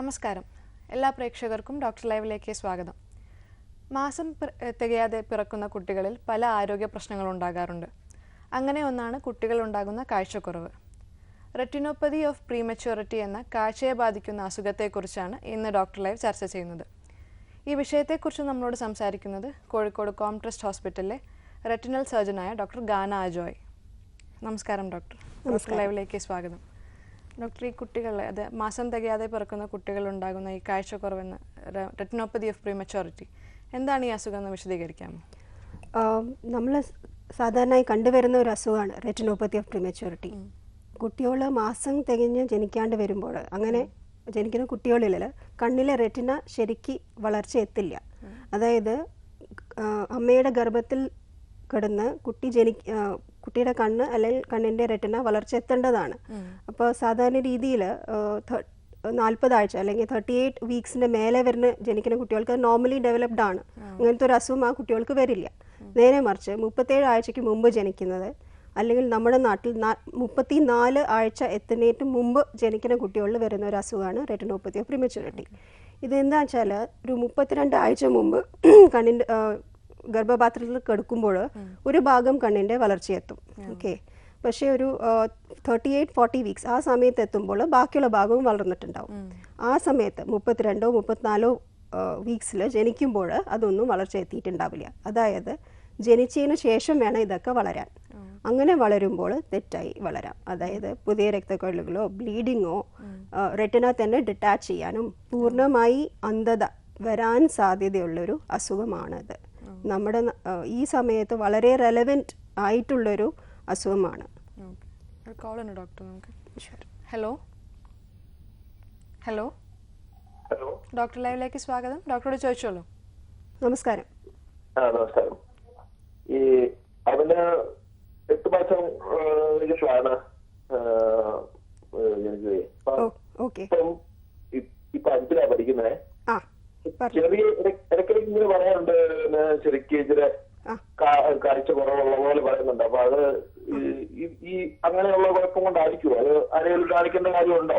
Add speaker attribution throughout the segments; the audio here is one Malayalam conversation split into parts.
Speaker 1: നമസ്കാരം. എല്ലാ പ്രേക്ഷകർക്കും ഡോക്ടർ ലൈവിലേക്ക് സ്വാഗതം. മാസം തികയാതെ പിറക്കുന്ന കുട്ടികളിൽ പല ആരോഗ്യ പ്രശ്നങ്ങളും ഉണ്ടാകാറുണ്ട്. അങ്ങനെ ഒന്നാണ് കുട്ടികളുണ്ടാകുന്ന കാഴ്ചക്കുറവ്. റെറ്റിനോപ്പതി ഓഫ് പ്രീമച്യൂറിറ്റി എന്ന കാഴ്ചയെ ബാധിക്കുന്ന അസുഖത്തെക്കുറിച്ചാണ് ഇന്ന് ഡോക്ടർ ലൈവ് ചർച്ച ചെയ്യുന്നത്. ഈ വിഷയത്തെക്കുറിച്ച് നമ്മളോട് സംസാരിക്കുന്നത് കോഴിക്കോട് കോംട്രസ്റ്റ് ഹോസ്പിറ്റലിലെ റെറ്റിനൽ സർജനായ ഡോക്ടർ ഗാന അജോയ് നമസ്കാരം ഡോക്ടർ. ഡോക്ടർ ലൈവിലേക്ക് സ്വാഗതം. ഡോക്ടർ ഈ കുട്ടികളെ അത് മാസം തികയാതെ പിറക്കുന്ന കുട്ടികളുണ്ടാകുന്ന ഈ കാഴ്ചക്കുറവെന്ന് റെറ്റിനോപ്പതി ഓഫ് പ്രീമച്ചോറിറ്റി എന്താണ് ഈ അസുഖം എന്ന് വിശദീകരിക്കാമോ?
Speaker 2: നമ്മൾ സാധാരണയായി കണ്ടുവരുന്ന ഒരു അസുഖമാണ് റെറ്റിനോപ്പത്തി ഓഫ് പ്രിമച്യൂരിറ്റി കുട്ടികൾ മാസം തികഞ്ഞ് ജനിക്കാണ്ട് വരുമ്പോൾ അങ്ങനെ ജനിക്കുന്ന കുട്ടികളിൽ കണ്ണിലെ റെറ്റിന ശരിക്ക് വളർച്ച എത്തില്ല. അതായത് അമ്മയുടെ ഗർഭത്തിൽ കിടന്ന് കുട്ടി ജനി കുട്ടിയുടെ കണ്ണ് അല്ലെങ്കിൽ കണ്ണിന്റെ റെറ്റിന വളർച്ച എത്തേണ്ടതാണ്. അപ്പോൾ സാധാരണ രീതിയിൽ നാൽപ്പതാഴ്ച അല്ലെങ്കിൽ തേർട്ടി എയ്റ്റ് വീക്സിന്റെ മേലെ വരുന്ന ജനിക്കുന്ന കുട്ടികൾക്ക് നോർമലി ഡെവലപ്ഡ് ആണ്. അങ്ങനത്തെ ഒരു അസുഖം ആ കുട്ടികൾക്ക് വരില്ല. നേരെ മറിച്ച് മുപ്പത്തേഴ് ആഴ്ചയ്ക്ക് മുമ്പ് ജനിക്കുന്നത് അല്ലെങ്കിൽ നമ്മുടെ നാട്ടിൽ മുപ്പത്തി നാല് ആഴ്ച എത്തുന്നതിന് മുമ്പ് ജനിക്കുന്ന കുട്ടികളിൽ വരുന്ന ഒരു അസുഖമാണ് റെറ്റനോപ്പത്തി ഓഫ് പ്രിമച്യൂരിറ്റി ഇത് എന്താ വെച്ചാൽ ഒരു മുപ്പത്തിരണ്ട് ആഴ്ച മുമ്പ് കണ്ണിന്റെ ഗർഭപാത്രത്തിൽ കിടക്കുമ്പോൾ ഒരു ഭാഗം കണ്ണിന്റെ വളർച്ചയെത്തും. ഓക്കെ. പക്ഷേ ഒരു തേർട്ടി എയ്റ്റ് ഫോർട്ടി വീക്സ് ആ സമയത്ത് എത്തുമ്പോൾ ബാക്കിയുള്ള ഭാഗവും വളർന്നിട്ടുണ്ടാവും. ആ സമയത്ത് മുപ്പത്തിരണ്ടോ മുപ്പത്തിനാലോ വീക്സിൽ ജനിക്കുമ്പോൾ അതൊന്നും വളർച്ച എത്തിയിട്ടുണ്ടാവില്ല. അതായത് ജനിച്ചതിന് ശേഷം വേണം ഇതൊക്കെ വളരാൻ. അങ്ങനെ വളരുമ്പോൾ തെറ്റായി വളരാം. അതായത് പുതിയ രക്തക്കൊഴലുകളോ ബ്ലീഡിങ്ങോ റെറ്റിന തന്നെ ഡിറ്റാച്ച് ചെയ്യാനും പൂർണമായി അന്ധത വരാൻ സാധ്യതയുള്ളൊരു അസുഖമാണത്. നമ്മുടെ ഈ സമയത്ത് വളരെ റെലവെന്റ് ആയിട്ടുള്ളൊരു അസുഖമാണ്.
Speaker 1: ഓക്കെ കോൾ ഉണ്ട് ഡോക്ടർ നമുക്ക്. ഹലോ ഹലോ
Speaker 3: ഹലോ
Speaker 1: ഡോക്ടർ ലൈവിലേക്ക് സ്വാഗതം. ഡോക്ടറോട് ചോദിച്ചോളൂ.
Speaker 2: നമസ്കാരം.
Speaker 3: ആ നമസ്കാരം. ഈ അവന് എട്ട് മാസം ആണ് എനിക്ക് ഇപ്പം ഇ- ഇപ്പൊ അഞ്ചിലാ പഠിക്കുന്നേ. ചെറിയ ഇട- ഇടയ്ക്കിടയ്ക്ക് ഇങ്ങനെ പറയാറുണ്ട് ശരിക്കും ഇച്ചിരി കാഴ്ച കുറവുള്ള പോലെ പറയുന്നുണ്ട്. അപ്പൊ അത് ഈ- അങ്ങനെയുള്ള കുഴപ്പം കൊണ്ടായിരിക്കുമോ അത് ആരെങ്കിലും കാണിക്കേണ്ട കാര്യമുണ്ടോ?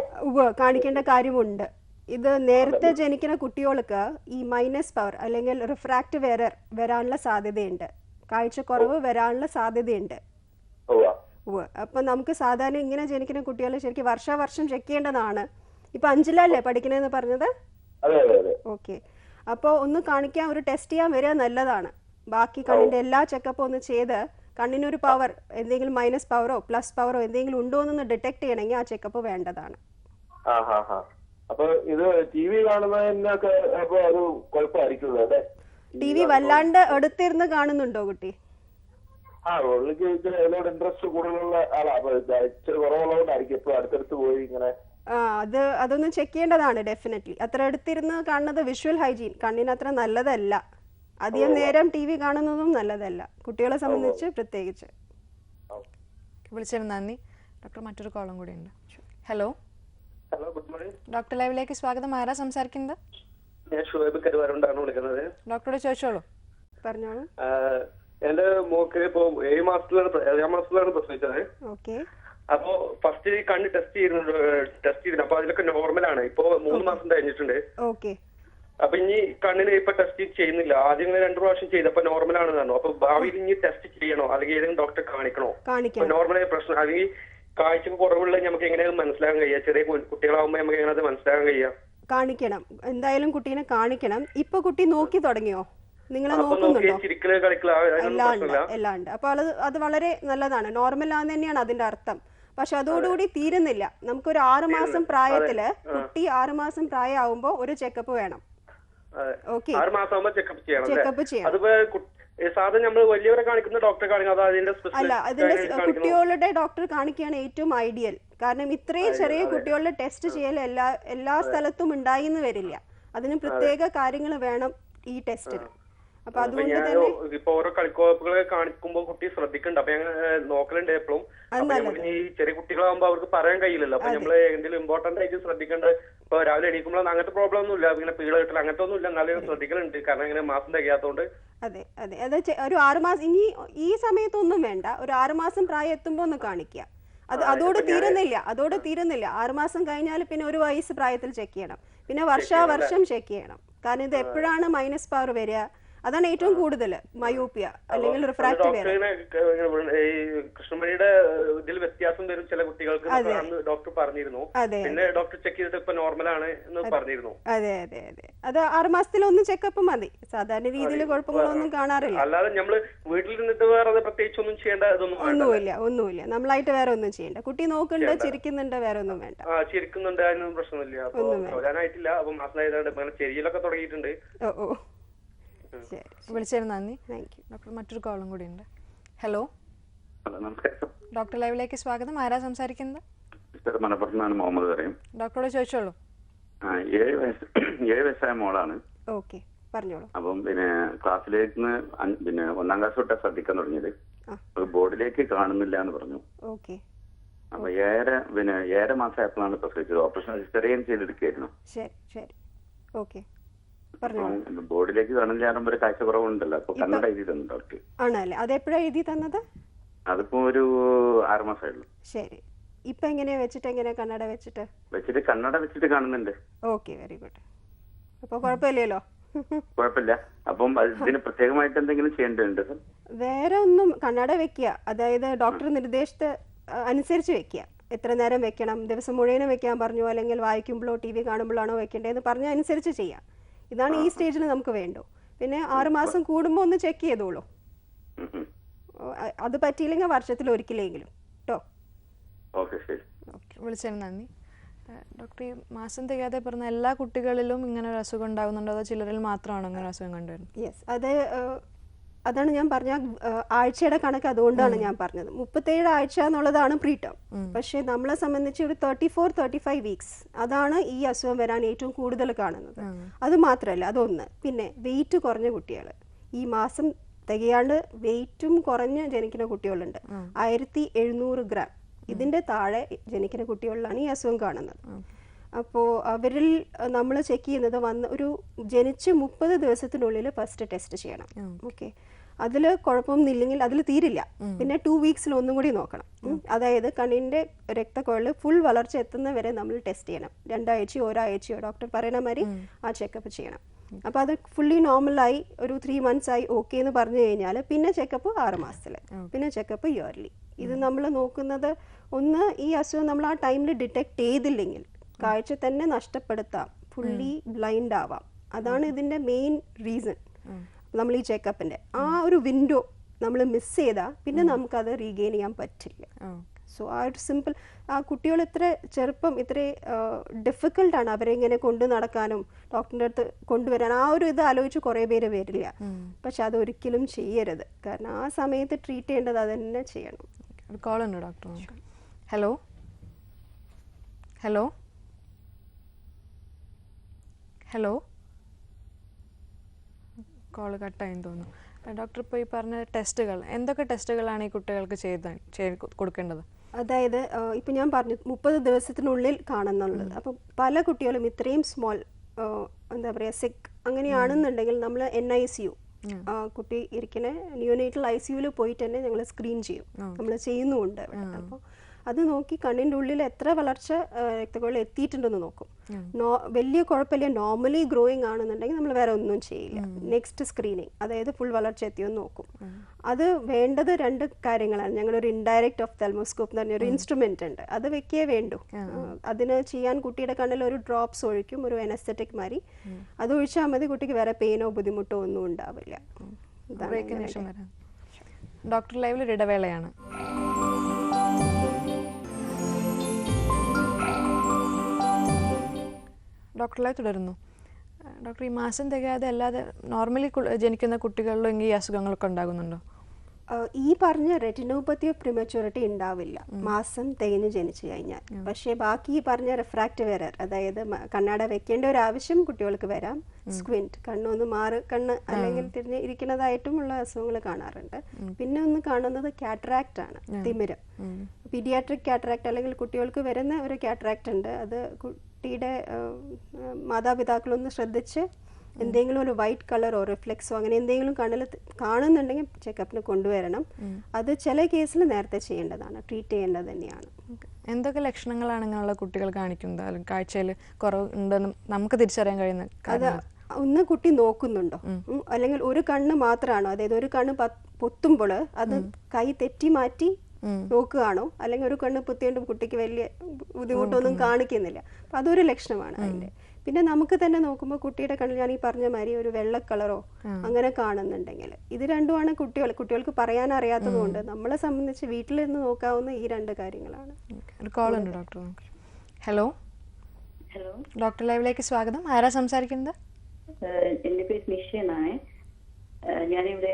Speaker 2: കാണിക്കേണ്ട കാര്യമുണ്ട്. ഇത് നേരത്തെ ജനിക്കുന്ന കുട്ടികൾക്ക് ഈ മൈനസ് പവർ അല്ലെങ്കിൽ റിഫ്രാക്റ്റീവ് എറർ വരാനുള്ള സാധ്യതയുണ്ട്. കാഴ്ചക്കുറവ് വരാനുള്ള സാധ്യതയുണ്ട്. അപ്പൊ നമുക്ക് സാധാരണ ഇങ്ങനെ ജനിക്കുന്ന കുട്ടികൾ ശരിക്കും വർഷാവർഷം ചെക്ക് ചെയ്യേണ്ടതാണ്. ഇപ്പം അഞ്ചിലല്ലേ പഠിക്കണേന്ന് പറഞ്ഞത്? ഓക്കെ. അപ്പോൾ ഒന്ന് കാണിക്കാൻ ഒരു ടെസ്റ്റ് ചെയ്യാൻ വരിക നല്ലതാണ്. ബാക്കി കണ്ണിന്റെ എല്ലാ ചെക്കപ്പും ഒന്ന് ചെയ്ത് കണ്ണിനൊരു പവർ എന്തെങ്കിലും മൈനസ് പവറോ പ്ലസ് പവറോ എന്തെങ്കിലും ഉണ്ടോ എന്നൊന്ന് ഡിറ്റക്ട് ചെയ്യണമെങ്കിൽ ആ ചെക്കപ്പ് വേണ്ടതാണ്.
Speaker 3: അപ്പൊ ഇത് ടി വി കാണുന്നതിനൊക്കെ അപ്പൊ അത് കുഴപ്പമായിരിക്കുമല്ലോ അല്ലേ?
Speaker 2: ടി വി വല്ലാണ്ട് എടുത്തിരുന്ന് കാണുന്നുണ്ടോ കുട്ടി?
Speaker 3: ആ അതിനോട് ഇൻട്രസ്റ്റ് കൂടുതലുള്ള ആളാ. അപ്പൊ കുറവുള്ളതുകൊണ്ടായിരിക്കും എപ്പോഴും അടുത്തടുത്ത് പോയി ഇങ്ങനെ
Speaker 2: അത് അതൊന്ന് ചെക്ക് ചെയ്യേണ്ടതാണ് ഡെഫിനറ്റ്ലി അത്ര എടുത്തിരുന്ന് കാണുന്നത് വിഷ്വൽ ഹൈജീൻ കണ്ണിന് അത്ര നല്ലതല്ല. അധികം നേരം ടി വി കാണുന്നതും നല്ലതല്ല. കുട്ടികളെ സംബന്ധിച്ച് പ്രത്യേകിച്ച്.
Speaker 1: വിളിച്ചതിന് നന്ദി. ഡോക്ടർ മറ്റൊരു കോളം കൂടി ഉണ്ട്. Hello
Speaker 3: hello good morning
Speaker 1: doctor ലൈവിലേക്ക് സ്വാഗതം. ആരാ സംസാരിക്കുന്നത്?
Speaker 3: ഞാൻ ഷുഹൈബ് കരുവാരുണ്ടാണ് വിളിക്കുന്നത്.
Speaker 1: ഡോക്ടറോട് ചോദിച്ചോളൂ.
Speaker 2: പറഞ്ഞോളൂ.
Speaker 3: എന്റെ മോക്ക് ഇപ്പൊ ഏഴ് മാസത്തിലാണ് ഏഴാം മാസത്തിലാണ് പ്രസവിച്ചത്.
Speaker 2: ഓക്കെ
Speaker 3: അപ്പോ ഫസ്റ്റ് കണ്ണ് ടെസ്റ്റ് ചെയ്യുന്നുണ്ട് ടെസ്റ്റ് ചെയ്തിരുന്നു. അപ്പൊ അതിലൊക്കെ നോർമലാണ് ഇപ്പോ മൂന്ന് മാസം കഴിഞ്ഞിട്ടുണ്ട്.
Speaker 2: ഓക്കെ
Speaker 3: അപ്പൊ ഇനി കണ്ണിന് ഇപ്പൊ ടെസ്റ്റ് ചെയ്യുന്നില്ല. ആദ്യം ഇങ്ങനെ രണ്ടു പ്രാവശ്യം ചെയ്തപ്പോ നോർമലാണെന്ന് പറഞ്ഞു. അപ്പൊ ഭാവിയിൽ ഇനി ടെസ്റ്റ് ചെയ്യണോ? അല്ലെങ്കിൽ ഏതെങ്കിലും ഡോക്ടറെ കാണിക്കണോ? നോർമലായ പ്രശ്നം. അല്ലെങ്കിൽ കാഴ്ചക്ക് കുറവുള്ള നമുക്ക് എങ്ങനെയാണ് മനസ്സിലാക്കാൻ കഴിയാ? ചെറിയ കുട്ടികളാവുമ്പോ നമുക്ക് എങ്ങനെ അത് മനസ്സിലാക്കാൻ കഴിയാ?
Speaker 2: കാണിക്കണം. എന്തായാലും കുട്ടീനെ കാണിക്കണം. ഇപ്പൊ കുട്ടി നോക്കി തുടങ്ങിയോ? നിങ്ങളെ
Speaker 3: അപ്പൊ നോക്കി
Speaker 2: നോക്കുന്നുണ്ടോ?
Speaker 3: ചിരിക്കൽ കളിക്കൽ
Speaker 2: എല്ലാം ഉണ്ട്. എല്ലാം ഉണ്ട്. അപ്പോൾ അത് അത് വളരെ നല്ലതാണ്. നോർമൽ ആണെന്ന് തന്നെയാണ് അതിന്റെ അർത്ഥം. പക്ഷെ അതോടുകൂടി തീരുന്നില്ല. നമുക്കൊരു ആറുമാസം പ്രായത്തിൽ കുട്ടി ആറുമാസം പ്രായമാകുമ്പോൾ ഒരു ചെക്കപ്പ് വേണം. ഓക്കെ.
Speaker 3: ചെക്കപ്പ് ചെയ്യണം അതിപ്പോ സാധാരണ നമ്മൾ വലിയവരെ കാണിക്കുന്ന ഡോക്ടറെ അതിന്റെ
Speaker 2: അല്ല അതിന്റെ കുട്ടികളുടെ ഡോക്ടർ കാണിക്കുകയാണ് ഏറ്റവും ഐഡിയൽ. കാരണം ഇത്രയും ചെറിയ കുട്ടികളുടെ ടെസ്റ്റ് ചെയ്യൽ എല്ലാ എല്ലാ സ്ഥലത്തും ഉണ്ടായി എന്ന് വരില്ല. അതിന് പ്രത്യേക കാര്യങ്ങൾ വേണം ഈ ടെസ്റ്റിന് അപ്പൊ അതുകൊണ്ട് തന്നെ
Speaker 3: ഇപ്പൊ ഓരോ കളിക്കോപ്പുകളെ കാണിക്കുമ്പോ കുട്ടി ശ്രദ്ധിക്കണ്ട. അപ്പൊ ഞാൻ നോക്കലുണ്ട് എപ്പോഴും ഈ ചെറിയ കുട്ടികളാകുമ്പോ അവർക്ക് പറയാൻ കഴിയില്ലല്ലോ. അപ്പൊ നമ്മൾ എന്തെങ്കിലും ഇമ്പോർട്ടന്റ് ആയിട്ട് ശ്രദ്ധിക്കേണ്ട. ഇപ്പൊ രാവിലെ എണീക്കുമ്പോൾ അങ്ങനത്തെ പ്രോബ്ലം ഒന്നും ഇല്ല ഇങ്ങനെ പീള കിട്ടൽ അങ്ങനത്തെ ഒന്നും ഇല്ല എന്നാലും ശ്രദ്ധിക്കലുണ്ട്. കാരണം ഇങ്ങനെ മാസം തികയാത്തോണ്ട്.
Speaker 2: അതെ അതെ. അത് ഒരു ആറുമാസം ഇനി ഈ സമയത്തൊന്നും വേണ്ട. ഒരു ആറുമാസം പ്രായം എത്തുമ്പോ ഒന്ന് കാണിക്കുക അത് അതോട് തീരുന്നില്ല. അതോട് തീരുന്നില്ല. ആറുമാസം കഴിഞ്ഞാൽ പിന്നെ ഒരു വയസ്സ് പ്രായത്തിൽ ചെക്ക് ചെയ്യണം. പിന്നെ വർഷാവർഷം ചെക്ക് ചെയ്യണം. കാരണം ഇത് എപ്പോഴാണ് മൈനസ് പവർ വരിക അതാണ് ഏറ്റവും കൂടുതൽ മയോപ്പിയ അല്ലെങ്കിൽ റിഫ്രാക്റ്റീവ്
Speaker 3: കൃഷ്ണമണിയുടെ ഇതിൽ വ്യത്യാസം വരും ചില കുട്ടികൾക്ക് ഡോക്ടർ പറഞ്ഞിരുന്നു. പിന്നെ ഡോക്ടർ ചെക്ക് ചെയ്തിട്ട് ഇപ്പൊ ആണ് എന്ന് പറഞ്ഞിരുന്നു.
Speaker 2: അതെ അതെ അതെ. അത് ആറ് മാസത്തിലൊന്നും ചെക്കപ്പ് മതി. സാധാരണ രീതിയിൽ കുഴപ്പങ്ങളൊന്നും കാണാറില്ല.
Speaker 3: അല്ലാതെ നമ്മൾ വീട്ടിൽ നിന്നിട്ട് വേറെ പ്രത്യേകിച്ച് ഒന്നും ചെയ്യേണ്ട ഇതൊന്നും
Speaker 2: ഒന്നുമില്ല ഒന്നുമില്ല. നമ്മളായിട്ട് വേറെ ഒന്നും ചെയ്യണ്ട. കുട്ടി നോക്കുന്നുണ്ട് ചിരിക്കുന്നുണ്ട് വേറെ ഒന്നും വേണ്ട.
Speaker 3: ചിരിക്കുന്നുണ്ട് അതിനൊന്നും പ്രശ്നമില്ല. അപ്പൊ ആയിട്ടില്ല അപ്പൊ അങ്ങനെ ചെരിയലൊക്കെ തുടങ്ങിയിട്ടുണ്ട്.
Speaker 2: ഓ.
Speaker 1: വിളിച്ചതിന് നന്ദി. ഡോക്ടർ മറ്റൊരു കോളും കൂടി ഉണ്ട്. ഹലോ. ഡോക്ടർ ലൈവിലേക്ക് സ്വാഗതം. ആരാ സംസാരിക്കുന്നത്?
Speaker 4: മിസ്റ്റർ മലപ്പുറത്ത് മുഹമ്മദ് പറയും
Speaker 1: ഡോക്ടറോട് ചോദിച്ചോളൂ.
Speaker 4: ഏഴ് വയസ്സ് ഏഴ് വയസ്സായ മോളാണ്.
Speaker 2: ഓക്കെ പറഞ്ഞോളൂ.
Speaker 4: അപ്പം പിന്നെ ക്ലാസ്സിലേക്ക് പിന്നെ ഒന്നാം ക്ലാസ് തൊട്ടാ ശ്രദ്ധിക്കാൻ തുടങ്ങിയത്. ബോർഡിലേക്ക് കാണുന്നില്ല എന്ന് പറഞ്ഞു.
Speaker 2: ഓക്കെ.
Speaker 4: അപ്പൊ ഏഴര പിന്നെ ഏഴര മാസമായപ്പോഴാണ് പ്രസവിച്ചത്. ഓപ്പറേഷൻ സിസ്റ്ററിയൻ ചെയ്തെടുക്കുകയായിരുന്നു.
Speaker 2: ശരി ശരി. ഓക്കെ.
Speaker 4: ബോർഡിലേക്ക് കാണില്ല പറയുമ്പോൾ ഒരു കാഴ്ച അപ്പൊ കന്നഡ എഴുതി തന്നു ഡോക്ടർ
Speaker 2: ആണല്ലേ? അതെപ്പോഴാ എഴുതി തന്നത്?
Speaker 4: അതിപ്പോ ഒരു ആറ് മാസമായുള്ളൂ.
Speaker 2: ശരി. ഇപ്പൊ എങ്ങനെയാ വെച്ചിട്ട് എങ്ങനെയാ കണ്ണട വെച്ചിട്ട്?
Speaker 4: വെച്ചിട്ട് കന്നഡ വെച്ചിട്ട് കാണുന്നുണ്ട്.
Speaker 2: Okay very good. അപ്പൊ കുഴപ്പമില്ലല്ലോ?
Speaker 4: കുഴപ്പമില്ല. അപ്പം ഇതിന് പ്രത്യേകമായിട്ട് എന്തെങ്കിലും ചെയ്യേണ്ടതുണ്ട്
Speaker 2: വേറെ ഒന്നും കണ്ണട വെക്കുക. അതായത് ഡോക്ടർ നിർദ്ദേശത്തെ അനുസരിച്ച് വെക്കുക. എത്ര നേരം വെക്കണം? ദിവസം മുഴുവനും വെക്കാൻ പറഞ്ഞു? അല്ലെങ്കിൽ വായിക്കുമ്പോഴോ ടി വി കാണുമ്പോഴാണോ വെക്കേണ്ടതെന്ന് പറഞ്ഞ അനുസരിച്ച് ചെയ്യാം. ഇതാണ് ഈ സ്റ്റേജിൽ നമുക്ക് വേണ്ടോ പിന്നെ ആറുമാസം കൂടുമ്പോൾ ഒന്ന് ചെക്ക് ചെയ്തോളൂ. അത് പറ്റിയില്ലെങ്കിൽ വർഷത്തിൽ ഒരിക്കലെങ്കിലും. കേട്ടോ
Speaker 4: ഓക്കെ ശരി.
Speaker 1: ഓക്കെ വിളിച്ചതിന് നന്ദി. ഡോക്ടർ ഈ മാസം തികയാതെ പറഞ്ഞ എല്ലാ കുട്ടികളിലും ഇങ്ങനെ ഒരു അസുഖം ഉണ്ടാകുന്നുണ്ടോ അതോ ചിലരിൽ മാത്രമാണോ ഇങ്ങനെ അസുഖം കണ്ടുവരുന്നത്?
Speaker 2: യെസ് അത് അതാണ് ഞാൻ പറഞ്ഞ ആഴ്ചയുടെ കണക്ക് അതുകൊണ്ടാണ് ഞാൻ പറഞ്ഞത്. മുപ്പത്തേഴ് ആഴ്ച എന്നുള്ളതാണ് പ്രീ ടേം പക്ഷേ നമ്മളെ സംബന്ധിച്ച് ഒരു thirty four thirty five weeks അതാണ് ഈ അസുഖം വരാൻ ഏറ്റവും കൂടുതൽ കാണുന്നത്. അത് മാത്രമല്ല അതൊന്ന്. പിന്നെ വെയിറ്റ് കുറഞ്ഞ കുട്ടികൾ. ഈ മാസം തികയാണ്ട് വെയിറ്റും കുറഞ്ഞ് ജനിക്കുന്ന കുട്ടികളുണ്ട്. ആയിരത്തി എഴുന്നൂറ് ഗ്രാം ഇതിന്റെ താഴെ ജനിക്കുന്ന കുട്ടികളിലാണ് ഈ അസുഖം കാണുന്നത്. അപ്പോൾ അവരിൽ നമ്മൾ ചെക്ക് ചെയ്യുന്നത് വന്ന് ഒരു ജനിച്ച് മുപ്പത് ദിവസത്തിനുള്ളിൽ ഫസ്റ്റ് ടെസ്റ്റ് ചെയ്യണം. ഓക്കെ അതിൽ കുഴപ്പമൊന്നുമില്ലെങ്കിൽ അതിൽ തീരില്ല. പിന്നെ ടു വീക്സിൽ ഒന്നും കൂടി നോക്കണം. അതായത് കണ്ണിന്റെ രക്തക്കുഴൽ ഫുൾ വളർച്ച എത്തുന്ന വരെ നമ്മൾ ടെസ്റ്റ് ചെയ്യണം. രണ്ടാഴ്ചയോ ഒരാഴ്ചയോ ഡോക്ടർ പറയുന്ന മാതിരി ആ ചെക്കപ്പ് ചെയ്യണം. അപ്പോൾ അത് ഫുള്ളി നോർമലായി ഒരു ത്രീ മന്ത്സ് ആയി ഓക്കെ എന്ന് പറഞ്ഞു കഴിഞ്ഞാൽ പിന്നെ ചെക്കപ്പ് ആറ് മാസത്തിൽ പിന്നെ ചെക്കപ്പ് ഇയർലി ഇത് നമ്മൾ നോക്കുന്നത് ഒന്ന് ഈ അസുഖം നമ്മൾ ആ ടൈമിൽ ഡിറ്റക്ട് ചെയ്തില്ലെങ്കിൽ കാഴ്ച തന്നെ നഷ്ടപ്പെടുത്താം. ഫുള്ളി ബ്ലൈൻഡ് ആവാം അതാണ് ഇതിന്റെ മെയിൻ റീസൺ. നമ്മൾ ഈ ചെക്കപ്പിന്റെ. ആ ഒരു വിൻഡോ നമ്മൾ മിസ് ചെയ്താൽ പിന്നെ നമുക്കത് റീഗെയിൻ ചെയ്യാൻ പറ്റില്ല. സോ ആ ഒരു സിമ്പിൾ ആ കുട്ടികൾ ഇത്ര ചെറുപ്പം ഇത്ര ഡിഫിക്കൽട്ടാണ് അവരെ ഇങ്ങനെ കൊണ്ടു നടക്കാനും ഡോക്ടറിന്റെ അടുത്ത് കൊണ്ടുവരാൻ ആ ഒരു ഇത് ആലോചിച്ച് കുറേ പേര് വരില്ല. പക്ഷെ അത് ഒരിക്കലും ചെയ്യരുത്. കാരണം ആ സമയത്ത് ട്രീറ്റ് ചെയ്യേണ്ടത് അത് തന്നെ ചെയ്യണം.
Speaker 1: ഒരു കോൾ ഉണ്ട് doctor. Hello? Hello? Hello call കട്ടായെന്ന് തോന്നുന്നു. ഡോക്ടർ ഇപ്പോൾ ഈ പറഞ്ഞ ടെസ്റ്റുകൾ എന്തൊക്കെ ടെസ്റ്റുകളാണ് ഈ കുട്ടികൾക്ക് ചെയ്ത് കൊടുക്കേണ്ടത്?
Speaker 2: അതായത് ഇപ്പം ഞാൻ പറഞ്ഞു മുപ്പത് ദിവസത്തിനുള്ളിൽ കാണുന്നുള്ളത്. അപ്പം പല കുട്ടികളും ഇത്രയും സ്മോൾ എന്താ പറയുക സിക്ക് അങ്ങനെയാണെന്നുണ്ടെങ്കിൽ നമ്മൾ എൻ ഐ സി യു കുട്ടി ഇരിക്കുന്ന ന്യൂനേറ്റൽ ഐ സി യുവിൽ പോയിട്ട് തന്നെ ഞങ്ങൾ സ്ക്രീൻ ചെയ്യും. നമ്മൾ ചെയ്യുന്നുമുണ്ട് അപ്പോൾ അത് നോക്കി കണ്ണിന്റെ ഉള്ളിൽ എത്ര വളർച്ച രക്തക്കുഴൽ എത്തിയിട്ടുണ്ടെന്ന് നോക്കും. നോ വലിയ കുഴപ്പമില്ല. നോർമലി ഗ്രോയിങ് ആണെന്നുണ്ടെങ്കിൽ നമ്മൾ വേറെ ഒന്നും ചെയ്യില്ല. നെക്സ്റ്റ് സ്ക്രീനിങ് അതായത് ഫുൾ വളർച്ച എത്തിയെന്ന് നോക്കും. അത് വേണ്ടത് രണ്ട് കാര്യങ്ങളാണ്. ഞങ്ങളൊരു ഇൻഡയറക്റ്റ് ഓഫ് തെൽമോസ്കോപ്പ് എന്ന് പറഞ്ഞൊരു ഇൻസ്ട്രുമെന്റ് ഉണ്ട്. അത് വെക്കേ വേണ്ടു. അതിന് ചെയ്യാൻ കുട്ടിയുടെ കണ്ണിൽ ഒരു ഡ്രോപ്സ് ഒഴിക്കും ഒരു എനസ്തറ്റിക് മാതിരി. അത് ഒഴിച്ചാൽ മതി കുട്ടിക്ക് വേറെ പെയിനോ ബുദ്ധിമുട്ടോ ഒന്നും ഉണ്ടാവില്ല.
Speaker 1: ഡോക്ടർ ലൈവിൽ ഒരു ഇടവേളയാണ്. ഡോക്ടർ ലൈവ് തുടരുന്നു. ഡോക്ടർ ഈ മാസം തികയാതെ അല്ലാതെ നോർമലി ജനിക്കുന്ന കുട്ടികളിലും ഈ അസുഖങ്ങളൊക്കെ ഉണ്ടാകുന്നുണ്ടോ?
Speaker 2: ഈ പറഞ്ഞ റെറ്റിനോപ്പത്തി ഓഫ് പ്രിമച്യൂരിറ്റി ഉണ്ടാവില്ല. മാസം തികഞ്ഞ് ജനിച്ചു കഴിഞ്ഞാൽ. പക്ഷേ ബാക്കി ഈ പറഞ്ഞ റിഫ്രാക്റ്റീവ് എറർ അതായത് കണ്ണാട കണ്ണട വെക്കേണ്ട ഒരു ആവശ്യം കുട്ടികൾക്ക് വരാം. സ്ക്വിന്റ് കണ്ണൊന്ന് മാറി കണ്ണ് അല്ലെങ്കിൽ തിരിഞ്ഞ് ഇരിക്കുന്നതായിട്ടുമുള്ള അസുഖങ്ങൾ കാണാറുണ്ട്. പിന്നെ ഒന്ന് കാണുന്നത് കാറ്ററാക്റ്റ് ആണ് തിമിരം. പീഡിയാട്രിക് കാറ്ററാക്റ്റ് അല്ലെങ്കിൽ കുട്ടികൾക്ക് വരുന്ന ഒരു കാറ്ററാക്റ്റ് ഉണ്ട്. അത് കുട്ടിയുടെ മാതാപിതാക്കളൊന്നും ശ്രദ്ധിച്ച് എന്തെങ്കിലും ഒരു വൈറ്റ് കളറോ റിഫ്ലെക്സോ അങ്ങനെ എന്തെങ്കിലും കണ്ണിൽ കാണുന്നുണ്ടെങ്കിൽ ചെക്കപ്പിന് കൊണ്ടുവരണം. അത് ചില കേസിൽ നേരത്തെ ചെയ്യേണ്ടതാണ്. ട്രീറ്റ് ചെയ്യേണ്ടത് തന്നെയാണ്.
Speaker 1: എന്തൊക്കെ ലക്ഷണങ്ങളാണ് ഇങ്ങനെയുള്ള കുട്ടികൾ കാണിക്കുന്നത്? അല്ലെങ്കിൽ കാഴ്ചയിൽ കുറവ് ഉണ്ടെന്ന് നമുക്ക് തിരിച്ചറിയാൻ കഴിയുന്ന
Speaker 2: അത് ഒന്ന് കുട്ടി നോക്കുന്നുണ്ടോ? അല്ലെങ്കിൽ ഒരു കണ്ണ് മാത്രമാണോ അതായത് ഒരു കണ്ണ് പത്ത് പൊത്തുമ്പോൾ അത് കൈ തെറ്റി മാറ്റി നോക്കുകയാണോ? അല്ലെങ്കിൽ ഒരു കണ്ണ് പൊത്തിയോണ്ട് കുട്ടിക്ക് വലിയ ബുദ്ധിമുട്ടൊന്നും കാണിക്കുന്നില്ല. അപ്പം അതൊരു ലക്ഷണമാണ് അതിന്റെ പിന്നെ നമുക്ക് തന്നെ നോക്കുമ്പോൾ കുട്ടിയുടെ കണ്ണിൽ ഞാൻ ഈ പറഞ്ഞ മാതിരി ഒരു വെള്ള കളറോ അങ്ങനെ കാണുന്നുണ്ടെങ്കിൽ ഇത് രണ്ടുമാണ് കുട്ടികൾ കുട്ടികൾക്ക് പറയാൻ അറിയാത്തതുകൊണ്ട് നമ്മളെ സംബന്ധിച്ച് വീട്ടിൽ നിന്ന് നോക്കാവുന്ന ഈ രണ്ട് കാര്യങ്ങളാണ്.
Speaker 1: ഡോക്ടർ ഹലോ
Speaker 5: ഹലോ
Speaker 1: ഡോക്ടർ ലൈവിലേക്ക് സ്വാഗതം. ആരാ സംസാരിക്കുന്നത്?
Speaker 5: എന്റെ പേര് നിഷ എന്നാണ് ഞാനിവിടെ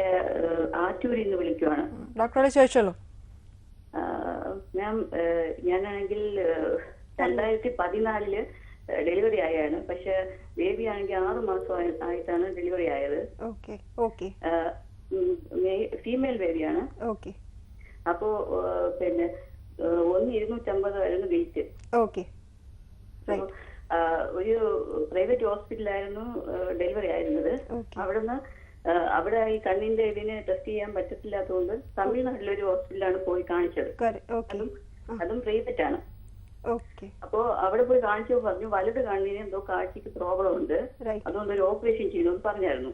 Speaker 5: ആറ്റൂരിൽ നിന്ന് വിളിക്കുവാണ്.
Speaker 1: ഡോക്ടറോട് ചോദിച്ചോളൂ.
Speaker 5: മാം ഞാനാണെങ്കിൽ രണ്ടായിരത്തി പതിനാലിൽ ഡെലിവറി ആയാണ്. പക്ഷെ ബേബി ആണെങ്കിൽ ആറ് മാസം ആയി- ആയിട്ടാണ് ഡെലിവറി ആയത്. ഫീമെയിൽ ബേബിയാണ് അപ്പോ പിന്നെ ഒന്ന് ഇരുന്നൂറ്റമ്പത് ആയിരുന്നു വെയിറ്റ്
Speaker 2: ഓക്കെ.
Speaker 5: ഒരു പ്രൈവറ്റ് ഹോസ്പിറ്റലായിരുന്നു ഡെലിവറി ആയിരുന്നത്. അവിടുന്ന് അവിടെ ഈ കണ്ണിന്റെ ഇതിന് ടെസ്റ്റ് ചെയ്യാൻ പറ്റത്തില്ലാത്തതുകൊണ്ട് തമിഴ്നാട്ടിലൊരു ഹോസ്പിറ്റലാണ് പോയി കാണിച്ചത്. അതും അതും പ്രൈവറ്റ് ആണ്. അപ്പോ അവിടെ പോയി കാണിച്ചു പറഞ്ഞു വലത് കണ്ണിന് എന്തോ കാഴ്ചക്ക് പ്രോബ്ലം ഉണ്ട്. അതുകൊണ്ട് ഒരു ഓപ്പറേഷൻ ചെയ്തു എന്ന് പറഞ്ഞായിരുന്നു.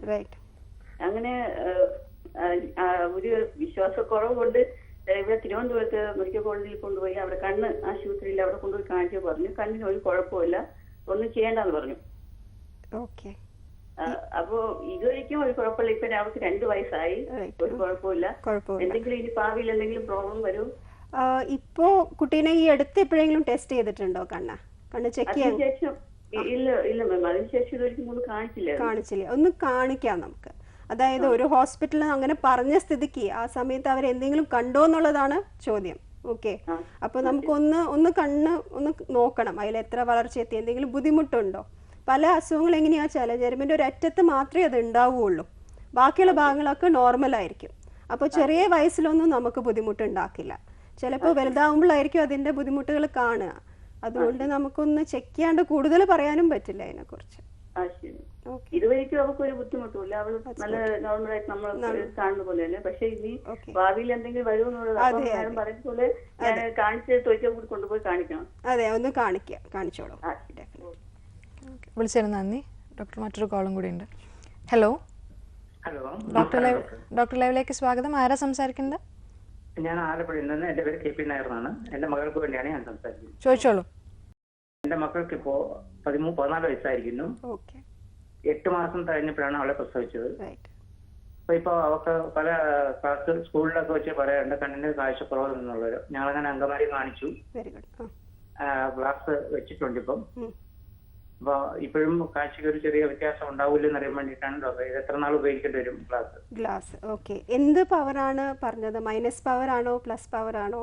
Speaker 5: അങ്ങനെ ഒരു വിശ്വാസക്കുറവ് കൊണ്ട് ഇവിടെ തിരുവനന്തപുരത്ത് മെഡിക്കൽ കോളേജിൽ കൊണ്ടുപോയി അവിടെ കണ്ണ് ആശുപത്രിയിൽ അവിടെ കൊണ്ടുപോയി കാണിച്ചു പറഞ്ഞു. കണ്ണിന് ഒരു കുഴപ്പമില്ല ഒന്നും ചെയ്യേണ്ടെന്ന് പറഞ്ഞു.
Speaker 2: ഓക്കെ.
Speaker 5: അപ്പോ ഇതുവരെയ്ക്കും ഒരു കുഴപ്പമില്ല. ഇപ്പൊ അവർക്ക് രണ്ടു വയസ്സായി. ഒരു കുഴപ്പമില്ല എന്തെങ്കിലും ഇനി ഭാവിയിൽ എന്തെങ്കിലും പ്രോബ്ലം വരും?
Speaker 2: ഇപ്പോ കുട്ടീനെ ഈ അടുത്ത് എപ്പോഴെങ്കിലും ടെസ്റ്റ് ചെയ്തിട്ടുണ്ടോ കണ്ണ? കണ്ണ് ചെക്ക് ചെയ്യാൻ
Speaker 5: ഇല്ല ഇല്ല മാം അതിനുശേഷം ഇതൊരിക്കലും ഒന്നും കാണിച്ചില്ല.
Speaker 2: കാണിച്ചില്ല. ഒന്ന് കാണിക്കാം നമുക്ക്. അതായത് ഒരു ഹോസ്പിറ്റലിൽ അങ്ങനെ പറഞ്ഞ സ്ഥിതിക്ക് ആ സമയത്ത് അവർ എന്തെങ്കിലും കണ്ടോ എന്നുള്ളതാണ് ചോദ്യം. ഓക്കെ. അപ്പൊ നമുക്കൊന്ന് ഒന്ന് കണ്ണ് ഒന്ന് നോക്കണം. അതിൽ എത്ര വളർച്ച എത്തി എന്തെങ്കിലും ബുദ്ധിമുട്ടുണ്ടോ? പല അസുഖങ്ങൾ എങ്ങനെയാ വെച്ചാൽ ജെർമിന്റെ ഒരു അറ്റത്ത് മാത്രമേ അത് ഉണ്ടാവുകയുള്ളൂ. ബാക്കിയുള്ള ഭാഗങ്ങളൊക്കെ നോർമൽ ആയിരിക്കും. അപ്പോൾ ചെറിയ വയസ്സിലൊന്നും നമുക്ക് ബുദ്ധിമുട്ടുണ്ടാക്കില്ല. ചിലപ്പോൾ വലുതാവുമ്പോഴായിരിക്കും അതിന്റെ ബുദ്ധിമുട്ടുകൾ കാണുക. അതുകൊണ്ട് നമുക്കൊന്ന് ചെക്ക് ചെയ്യാണ്ട് കൂടുതൽ പറയാനും പറ്റില്ല അതിനെ
Speaker 5: കുറിച്ച് ശരി.
Speaker 2: ഓക്കെ.
Speaker 5: ഇതുവരെയ്ക്കും അവർക്ക് ഒരു ബുദ്ധിമുട്ടുമില്ല. അവൾ നല്ല നോർമലായിട്ട് നമ്മൾ കാണുന്ന പക്ഷെ ഇനി. ഭാവിയിൽ എന്തെങ്കിലും വരുമെന്നുള്ളത് മാഡം പോലെ ഞാൻ കൊണ്ടുപോയി കാണിക്കണം.
Speaker 2: അതെ ഒന്ന് കാണിക്കാം. കാണിച്ചോളൂ.
Speaker 1: വിളിച്ചതിന് നന്ദി. ഡോക്ടർ മറ്റൊരു കോളും കൂടി ഉണ്ട്. Hello.
Speaker 6: Hello.
Speaker 1: Doctor live doctor. ലൈവിലേക്ക് സ്വാഗതം. ആരാ സംസാരിക്കുന്നത്
Speaker 6: ഞാൻ ആലപ്പുഴയിൽ നിന്ന് എന്റെ പേര് കെ പി നായർ എന്നാണ് എന്റെ മകൾക്ക് വേണ്ടിയാണ് ഞാൻ സംസാരിക്കുന്നത്.
Speaker 1: ചോദിച്ചോളൂ.
Speaker 6: എന്റെ മക്കൾക്ക് ഇപ്പോ പതിമൂന്ന് പതിനാല് വയസ്സായിരിക്കുന്നു. എട്ട് മാസം കഴിഞ്ഞപ്പോഴാണ് അവളെ പ്രസവിച്ചത്. അപ്പൊ ഇപ്പൊ അവർക്ക് പല ക്ലാസ് സ്കൂളിലൊക്കെ വെച്ച് പറയാറുണ്ട് കണ്ണിന് കാഴ്ചക്കുറവ് എന്നുള്ളവര് ഞങ്ങളങ്ങനെ അങ്കമാരി കാണിച്ചു. ക്ലാസ് വെച്ചിട്ടുണ്ട് ഇപ്പം. അപ്പൊ ഇപ്പോഴും കാഴ്ചയ്ക്ക് ഒരു ചെറിയ വ്യത്യാസം ഉണ്ടാവില്ലെന്ന് അറിയാൻ വേണ്ടിയിട്ടാണ് ഡോക്ടർ ഇത് എത്ര നാൾ ഉപയോഗിക്കേണ്ടി വരും ഗ്ലാസ്?
Speaker 2: Glass okay. എന്ത് പവർ ആണ് പറഞ്ഞത്? മൈനസ് പവർ ആണോ പ്ലസ് പവർ ആണോ?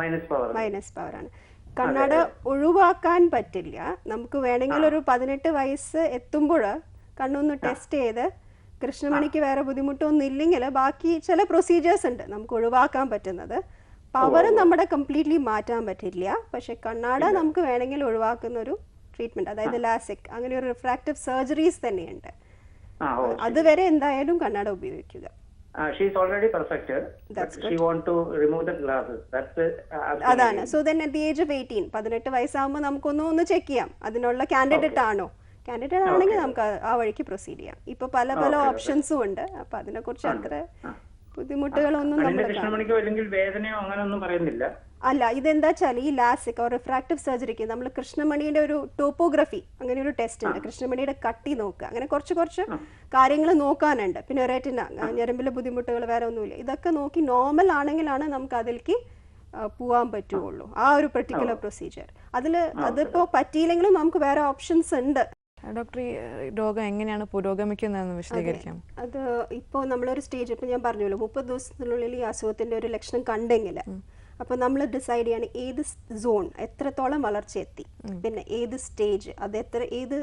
Speaker 6: മൈനസ് പവർ
Speaker 2: മൈനസ് പവർ ആണ്. കണ്ണട ഒഴിവാക്കാൻ പറ്റില്ല. നമുക്ക് വേണമെങ്കിൽ ഒരു പതിനെട്ട് വയസ്സ് എത്തുമ്പോൾ കണ്ണൊന്ന് ടെസ്റ്റ് ചെയ്ത് കൃഷ്ണമണിക്ക് വേറെ ബുദ്ധിമുട്ടൊന്നും ഇല്ലെങ്കിൽ ബാക്കി ചില പ്രൊസീജിയേഴ്സ് ഉണ്ട് നമുക്ക് ഒഴിവാക്കാൻ പറ്റുന്നത്. പവർ നമ്മുടെ കംപ്ലീറ്റ്ലി മാറ്റാൻ പറ്റില്ല. പക്ഷെ കണ്ണാട നമുക്ക് വേണമെങ്കിൽ ഒഴിവാക്കുന്ന ഒരു ട്രീറ്റ്മെന്റ് അതായത് ലാസിക് അങ്ങനെ ഒരു റിഫ്രാക്റ്റീവ് സർജറീസ് തന്നെയുണ്ട്. അതുവരെ എന്തായാലും കണ്ണട ഉപയോഗിക്കുക.
Speaker 6: She's already perfect she won't to remove the glasses
Speaker 2: അതാണ്. So then at the age of eighteen പതിനെട്ട് വയസ്സാകുമ്പോൾ നമുക്കൊന്ന് ഒന്ന് ചെക്ക് ചെയ്യാം. അതിനുള്ള കാൻഡിഡേറ്റ് ആണോ? കാൻഡിഡേറ്റ് ആണെങ്കിൽ നമുക്ക് ആ- വഴിക്ക് പ്രൊസീഡ് ചെയ്യാം. ഇപ്പൊ പല പല ഓപ്ഷൻസും ഉണ്ട്. അപ്പൊ അതിനെ കുറിച്ച് അത്ര ബുദ്ധിമുട്ടുകളൊന്നും നമ്മൾ
Speaker 6: വേദനയോ അങ്ങനെ ഒന്നും പറയുന്നില്ല.
Speaker 2: അല്ല ഇതെന്താ വെച്ചാൽ ഈ ലാസിക് ഓർ റിഫ്രാക്റ്റീവ് സർജറിക്ക് നമ്മൾ കൃഷ്ണമണിയുടെ ഒരു ടോപ്പോഗ്രഫി അങ്ങനെ ഒരു ടെസ്റ്റ് ഉണ്ട്. കൃഷ്ണമണിയുടെ കട്ടി നോക്കുക. അങ്ങനെ കുറച്ച് കുറച്ച് കാര്യങ്ങൾ നോക്കാനുണ്ട്. പിന്നെ റേറ്റിന ഞരമ്പിലെ ബുദ്ധിമുട്ടുകൾ വേറെ ഒന്നുമില്ല. ഇതൊക്കെ നോക്കി നോർമൽ ആണെങ്കിലാണ് നമുക്ക് അതിലേക്ക് പോവാൻ പറ്റുള്ളൂ. ആ ഒരു പെർട്ടിക്കുലർ പ്രൊസീജിയർ അതിൽ അതിപ്പോ പറ്റിയില്ലെങ്കിലും നമുക്ക് വേറെ ഓപ്ഷൻസ് ഉണ്ട്.
Speaker 1: ഡോക്ടർ ഈ രോഗം എങ്ങനെയാണ് പുരോഗമിക്കുന്നതെന്ന് വിശദീകരിക്കാം.
Speaker 2: അത്. ഇപ്പോൾ നമ്മളൊരു സ്റ്റേജ് ഇപ്പം ഞാൻ പറഞ്ഞല്ലോ മുപ്പത് ദിവസത്തിനുള്ളിൽ ഈ അസുഖത്തിന്റെ ഒരു ലക്ഷണം കണ്ടെങ്കിൽ അപ്പോൾ നമ്മൾ ഡിസൈഡ് ചെയ്യാണ് ഏത് സോൺ എത്രത്തോളം വളർച്ച എത്തി. പിന്നെ ഏത് സ്റ്റേജ് അത് എത്ര ഏത്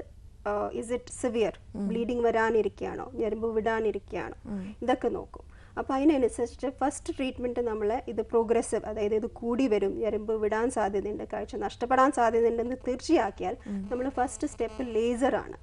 Speaker 2: ഇസ് ഇറ്റ് സിവിയർ ബ്ലീഡിങ് വരാനിരിക്കുകയാണോ ഞരമ്പ് വിടാനിരിക്കുകയാണോ ഇതൊക്കെ നോക്കും. അപ്പോൾ അതിനനുസരിച്ച് ഫസ്റ്റ് ട്രീറ്റ്മെന്റ് നമ്മൾ ഇത് പ്രോഗ്രസീവ് അതായത് ഇത് കൂടി വരും ഞരമ്പ് വിടാൻ സാധ്യതയുണ്ട് കാഴ്ച നഷ്ടപ്പെടാൻ സാധ്യതയുണ്ടെന്ന് തീർച്ചയാക്കിയാൽ നമ്മൾ ഫസ്റ്റ് സ്റ്റെപ്പ് ലേസറാണ്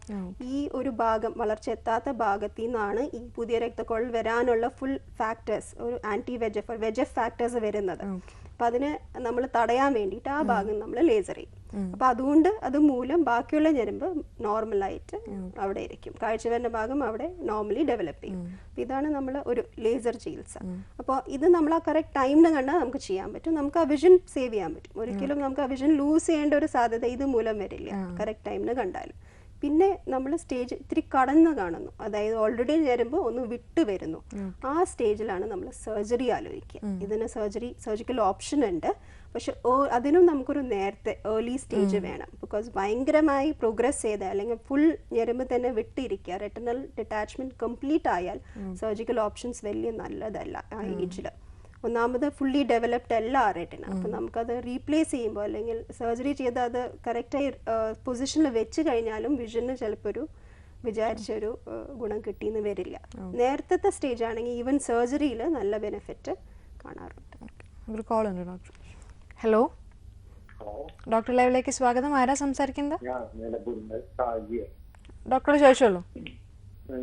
Speaker 2: ഈ ഒരു ഭാഗം വളർച്ച എത്താത്ത ഭാഗത്തു നിന്നാണ് ഈ പുതിയ രക്തക്കുഴൽ വരാനുള്ള ഫുൾ ഫാക്ടേഴ്സ് ഒരു ആന്റി വെജഫ് വെജഫ് ഫാക്ടേഴ്സ് വരുന്നത് അപ്പം അതിന് നമ്മൾ തടയാൻ വേണ്ടിയിട്ട് ആ ഭാഗം നമ്മൾ ലേസർ ചെയ്യും. അപ്പം അതുകൊണ്ട് അത് മൂലം ബാക്കിയുള്ള ഞരമ്പ് നോർമലായിട്ട് അവിടെ ഇരിക്കും. കാഴ്ച വരുന്ന ഭാഗം അവിടെ നോർമലി ഡെവലപ്പ് ചെയ്യും. അപ്പം ഇതാണ് നമ്മൾ ഒരു ലേസർ ചികിത്സ. അപ്പോൾ ഇത് നമ്മൾ ആ കറക്റ്റ് ടൈമിന് കണ്ടാൽ നമുക്ക് ചെയ്യാൻ പറ്റും. നമുക്ക് ആ വിഷൻ സേവ് ചെയ്യാൻ പറ്റും. ഒരിക്കലും നമുക്ക് ആ വിഷൻ ലൂസ് ചെയ്യേണ്ട ഒരു സാധ്യത ഇത് മൂലം വരില്ല. കറക്റ്റ് ടൈമിന് കണ്ടാൽ പിന്നെ നമ്മൾ സ്റ്റേജ് ഇത്തിരി കടന്ന് കാണുന്നു. അതായത് ഓൾറെഡി ഞരമ്പ് ഒന്ന് വിട്ട് വരുന്നു. ആ സ്റ്റേജിലാണ് നമ്മൾ സർജറി ആലോചിക്കുക. ഇതിന് സർജറി സർജിക്കൽ ഓപ്ഷൻ ഉണ്ട്. പക്ഷെ ഓ- അതിനും നമുക്കൊരു നേരത്തെ ഏർലി സ്റ്റേജ് വേണം. ബിക്കോസ് ഭയങ്കരമായി പ്രോഗ്രസ് ചെയ്ത അല്ലെങ്കിൽ ഫുൾ ഞെരുമ്പ് തന്നെ വിട്ടിരിക്കുക റിട്ടേണൽ ഡിറ്റാച്ച്മെന്റ് കംപ്ലീറ്റ് ആയാൽ സർജിക്കൽ ഓപ്ഷൻസ് വലിയ നല്ലതല്ല ആ ഏജിൽ ഒന്നാമത് ഫുള്ളി ഡെവലപ്ഡ് അല്ല ആ റെറ്റിന അപ്പം നമുക്കത് റീപ്ലേസ് ചെയ്യുമ്പോൾ അല്ലെങ്കിൽ സർജറി ചെയ്ത് അത് കറക്റ്റായി പൊസിഷനിൽ വെച്ച് കഴിഞ്ഞാലും വിഷന് ചിലപ്പോൾ ഒരു വിചാരിച്ചൊരു ഗുണം കിട്ടിയെന്ന് വരില്ല. നേരത്തെ സ്റ്റേജ് ആണെങ്കിൽ ഈവൻ സർജറിയിൽ നല്ല ബെനിഫിറ്റ് കാണാറുണ്ട്.
Speaker 1: ഒരു കോൾ ഉണ്ട് ഡോക്ടർ ഹലോ ഡോക്ടർ ലൈവിലേക്ക് സ്വാഗതം. ആരാ സംസാരിക്കുന്നത്? ഡോക്ടർ ചോദിച്ചോളൂ.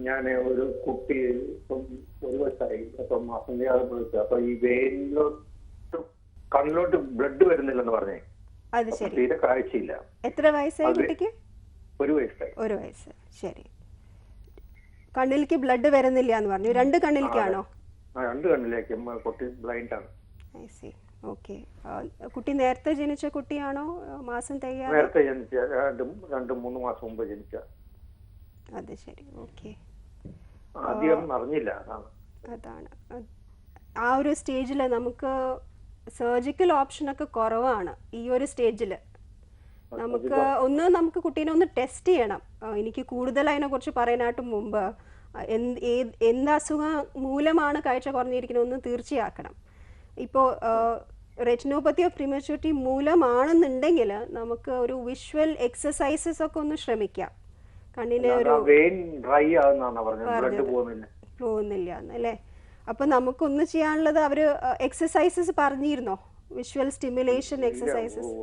Speaker 7: ഞാൻ ഒരു കുട്ടി ഇപ്പം ഒരു വയസ്സായി. അപ്പം മാസം വിളിച്ചു. അപ്പൊ ഈ വെയിലോട്ട് കണ്ണിലോട്ട് ബ്ലഡ് വരുന്നില്ലെന്ന് പറഞ്ഞേ.
Speaker 2: അത് ശരി.
Speaker 7: തീരെ കാഴ്ചയില്ല.
Speaker 2: എത്ര വയസ്സായി കുട്ടിക്ക്?
Speaker 7: ഒരു വയസ്സായി.
Speaker 2: ഒരു വയസ്സ്. ശരി. കണ്ണിലേക്ക് ബ്ലഡ് വരുന്നില്ല എന്ന് പറഞ്ഞു. രണ്ട് കണ്ണിലേക്കാണോ?
Speaker 7: രണ്ട് കണ്ണിലേക്ക്. കുട്ടി ബ്ലൈൻഡ് ആണ്
Speaker 2: ഐ സി ഓക്കെ. കുട്ടി നേരത്തെ ജനിച്ച കുട്ടിയാണോ? മാസം തികയാതെ
Speaker 7: നേരത്തെ ജനിച്ച രണ്ടും രണ്ടും മൂന്ന് മാസം മുമ്പ് ജനിച്ച.
Speaker 2: അത് ശരി. ഓക്കെ.
Speaker 7: ആദ്യം അറിഞ്ഞില്ല അതാണ്.
Speaker 2: ആ ഒരു സ്റ്റേജിൽ നമുക്ക് സർജിക്കൽ ഓപ്ഷനൊക്കെ കുറവാണ് ഈ ഒരു സ്റ്റേജിൽ നമുക്ക് ഒന്ന് നമുക്ക് കുട്ടീനെ ഒന്ന് ടെസ്റ്റ് ചെയ്യണം. എനിക്ക് കൂടുതൽ അതിനെക്കുറിച്ച് പറയാനായിട്ട് മുമ്പ് എന്ത് എന്ത് അസുഖം മൂലമാണ് കാഴ്ച കുറഞ്ഞിരിക്കുന്നത് ഒന്ന് തീർച്ചയാക്കണം. ഇപ്പോൾ റെറ്റിനോപ്പത്തി ഓഫ് പ്രിമച്യൂരിറ്റി മൂലമാണെന്നുണ്ടെങ്കിൽ നമുക്ക് ഒരു വിഷ്വൽ എക്സസൈസസ് ഒക്കെ ഒന്ന് ശ്രമിക്കാം. കണ്ണിന് ഒരു
Speaker 7: പോകുന്നില്ല.
Speaker 2: അല്ലേ അപ്പൊ നമുക്കൊന്ന് ചെയ്യാനുള്ളത് അവർ എക്സസൈസസ് പറഞ്ഞിരുന്നോ? വിഷ്വൽ സ്റ്റിമുലേഷൻ എക്സസൈസസ്